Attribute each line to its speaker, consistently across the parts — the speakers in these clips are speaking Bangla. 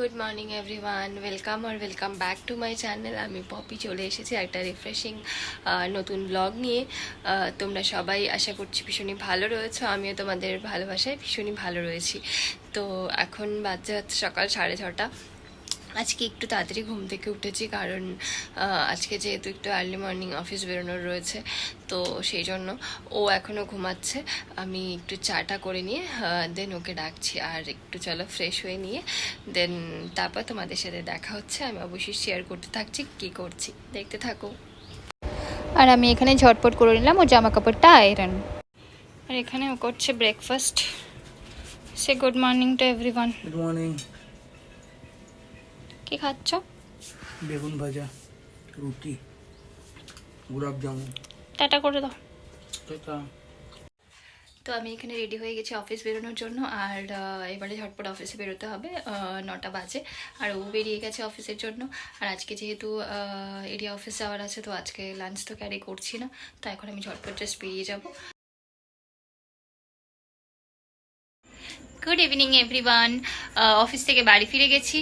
Speaker 1: Good morning everyone welcome R welcome back to my channel আমি পপি চলে এসেছি একটা রিফ্রেশিং নতুন ব্লগ নিয়ে। তোমরা সবাই আশা করছি ভীষণই ভালো রয়েছো। আমিও তোমাদের ভালোবাসায় ভীষণই ভালো রয়েছি। তো এখন বাচ্চা হচ্ছে সকাল সাড়ে ছটা। আজকে একটু তাড়াতাড়ি ঘুম থেকে উঠেছি কারণ আজকে যেহেতু একটু আর্লি মর্নিং অফিস বেরোনোর রয়েছে তো সেই জন্য ও এখনও ঘুমাচ্ছে। আমি একটু চাটা করে নিয়ে দেন ওকে ডাকছি। আর একটু চলো ফ্রেশ হয়ে নিয়ে দেন তারপর তোমাদের সাথে দেখা হচ্ছে। আমি অবশ্যই শেয়ার করতে থাকছি কী করছি। দেখতে থাকো।
Speaker 2: আর আমি এখানে ঝটপট করে নিলাম ও জামা কাপড়টা আয়রন আর এখানে ও করছে breakfast say good morning to everyone
Speaker 3: good morning
Speaker 2: কি খাচ্ছ?
Speaker 3: বেগুন ভাজা রুটি গোলাপ জামুন।
Speaker 2: টাটা করে দাও।
Speaker 3: এটা
Speaker 1: তো আমি এখানে রেডি হয়ে গেছি অফিস বেরোনোর জন্য আর এবারে ঝটপট অফিসে বেরোতে হবে নটা বাজে। আর ও বেরিয়ে গেছে অফিসের জন্য আর আজকে যেহেতু এরিয়া অফিস যাওয়ার আছে তো আজকে লাঞ্চ তো ক্যারি করছি না তো এখন আমি ঝটপট জাস্ট বেরিয়ে যাব। গুড ইভিনিং এভরিওয়ান অফিস থেকে বাড়ি ফিরে গেছি।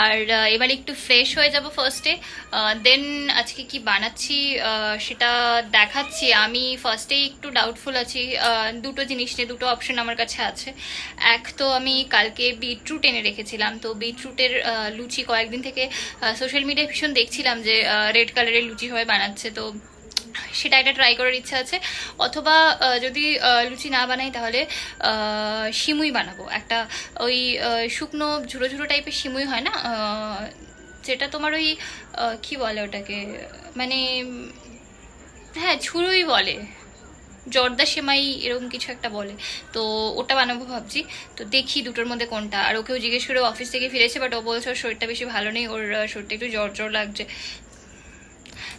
Speaker 1: আর আহ, এবার একটু ফ্রেশ হয়ে যাব ফার্স্টে দেন আজকে কি বানাচ্ছি সেটা দেখাচ্ছি। আমি ফার্স্টেই একটু ডাউটফুল আছি। দুটো জিনিস নিয়ে দুটো অপশন আমার কাছে আছে। এক তো আমি কালকে বিটরুট এনে রেখেছিলাম। তো বিটরুটের লুচি কয়েকদিন থেকে সোশ্যাল মিডিয়ায় ভীষণ দেখছিলাম যে রেড কালারের লুচি হয়ে বানাচ্ছে। তো সেটা একটা ট্রাই করার ইচ্ছা আছে। অথবা যদি লুচি না বানাই তাহলে সিমুই বানাবো। একটা ওই শুকনো ঝুড়ো ঝুড়ো টাইপের সিমুই হয় না? যেটা তোমার ওই কি বলে ওটাকে? মানে হ্যাঁ ঝুড়োই বলে। জর্দা সেমাই এরকম কিছু একটা বলে। তো ওটা বানাবো ভাবছি। তো দেখি দুটোর মধ্যে কোনটা। আর ওকেও জিজ্ঞেস করে অফিস থেকে ফিরেছে বাট ও বলছে ওর শরীরটা বেশি ভালো নেই, ওর শরীরটা একটু জ্বর জ্বর লাগছে।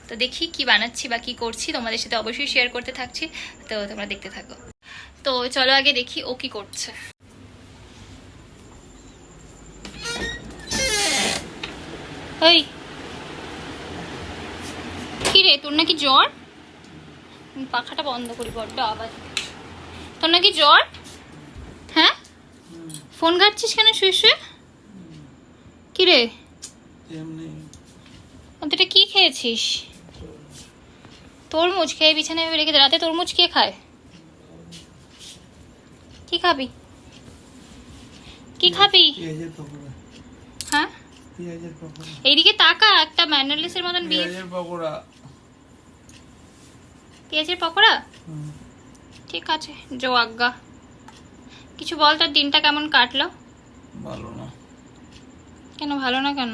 Speaker 1: তো দেখি কি বানাচ্ছি বা কি করছি তোমাদের সাথে অবশ্যই শেয়ার করতে থাকছি তো তোমরা দেখতে থাকো। তো চলো আগে দেখি ও কি করছে।
Speaker 2: ওই কি রে তোর নাকি জ্বর? পাখাটা বন্ধ করি বড্ড আওয়াজ তোর নাকি জ্বর? হ্যাঁ? ফোন ঘাটছিস কেন শুয়ে শুয়ে? কি রে?
Speaker 3: এমনি।
Speaker 2: এটা কি খেয়েছিস? তরমুজ খেয়ে বিছানায় রেখে। রাতে তরমুজ কে খায়? কি খাবি? কি খাবি? হ্যাঁ? এইদিকে তাকা একটা ম্যানারলিসের মতন
Speaker 3: পেঁয়াজের পকোড়া।
Speaker 2: পেঁয়াজের পকোড়া? ঠিক আছে জো আজ্ঞা। কিছু বল তার দিনটা কেমন কাটলো?
Speaker 3: ভালো না।
Speaker 2: কেন ভালো না কেন?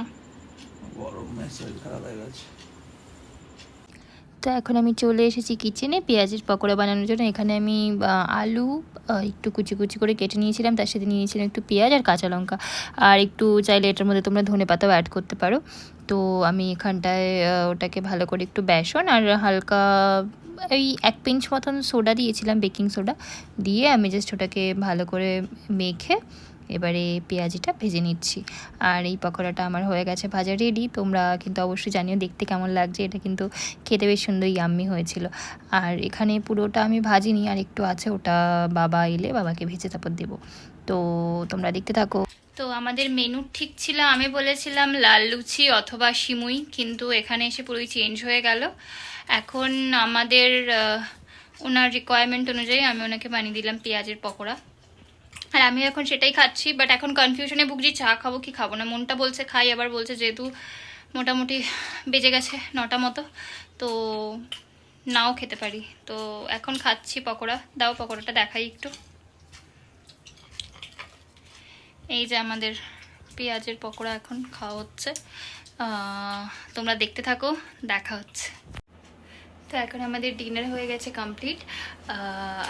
Speaker 3: গরমে শরীর খারাপ হয়ে গেছে।
Speaker 2: তো এখন আমি চলে এসেছি কিচেনে পেঁয়াজের পকোড়া বানানোর জন্য। এখানে আমি আলু একটু কুচি কুচি করে কেটে নিয়েছিলাম। তার সাথে নিয়েছিলাম একটু পেঁয়াজ আর কাঁচা লঙ্কা। আর একটু চাইলে এটার মধ্যে তোমরা ধনে পাতাও অ্যাড করতে পারো। তো আমি এখানটায় ওটাকে ভালো করে একটু বেসন আর হালকা এই এক পিঞ্চ মতন সোডা দিয়েছিলাম বেকিং সোডা দিয়ে আমি জাস্ট ওটাকে ভালো করে মেখে এবারে পেঁয়াজিটা ভেজে নিচ্ছি। আর এই পকোড়াটা আমার হয়ে গেছে ভাজা রেডি তোমরা কিন্তু অবশ্যই জানিও দেখতে কেমন লাগছে, এটা কিন্তু খেতে বেশ সুন্দর ইয়াম্মি হয়েছিল। আর এখানে পুরোটা আমি ভাজিনি, আর একটু আছে ওটা বাবা এলে বাবাকে ভেজে তারপর দেবো। তো তোমরা দেখতে থাকো। তো আমাদের মেনু ঠিক ছিল, আমি বলেছিলাম লাল লুচি অথবা সিমুই কিন্তু এখানে এসে পুরোই চেঞ্জ হয়ে গেল। এখন আমাদের ওনার রিকোয়ারমেন্ট অনুযায়ী আমি ওনাকে বানিয়ে দিলাম পেঁয়াজের পকোড়া। আর আমি এখন সেটাই খাচ্ছি বাট এখন কনফিউশনে ভুগছি, চা খাব কি খাব না। মনটা বলছে, খাই, আবার বলছে যেহেতু মোটামুটি বেজে গেছে নটা মতো, তো নাও খেতে পারি। তো এখন খাচ্ছি পকোড়া। দাও পকোড়াটা দেখাই একটু। এই যে আমাদের পেঁয়াজের পকোড়া এখন খাওয়া হচ্ছে। তোমরা দেখতে থাকো, দেখা হচ্ছে। তো এখন আমাদের ডিনার হয়ে গেছে কমপ্লিট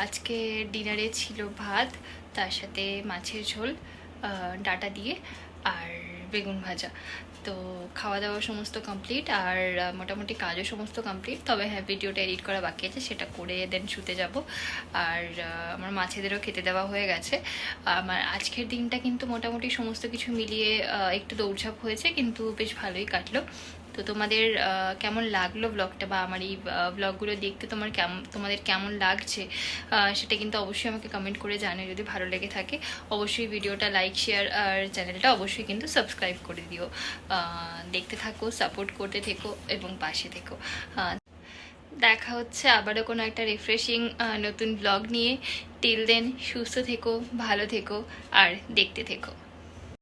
Speaker 2: আজকে ডিনারে ছিল ভাত, তার সাথে মাছের ঝোল ডাটা দিয়ে আর বেগুন ভাজা। তো খাওয়া দাওয়া সমস্ত কমপ্লিট আর মোটামুটি কাজও সমস্ত কমপ্লিট তবে হ্যাঁ ভিডিওটা এডিট করা বাকি আছে, সেটা করে দেন শুতে যাব। আর আমার মাছেদেরও খেতে দেওয়া হয়ে গেছে। আমার আজকের দিনটা কিন্তু মোটামুটি সমস্ত কিছু মিলিয়ে একটু দৌড়ঝাঁপ হয়েছে, কিন্তু বেশ ভালোই কাটলো।
Speaker 1: তো তোমাদের কেমন লাগল ব্লগটা বা আমার এই ব্লগগুলো দেখতে তোমার কেমন তোমাদের কেমন লাগছে সেটা কিন্তু অবশ্যই আমাকে কমেন্ট করে জানিও যদি ভালো লেগে থাকে। অবশ্যই ভিডিওটা লাইক শেয়ার আর চ্যানেলটা অবশ্যই কিন্তু সাবস্ক্রাইব করে দিও। দেখতে থাকো সাপোর্ট করতে থেকো এবং পাশে থেকো। দেখা হচ্ছে আবারও কোনো একটা রিফ্রেশিং নতুন ব্লগ নিয়ে। টিল দেন সুস্থ থেকো, ভালো থেকো আর দেখতে থেকো।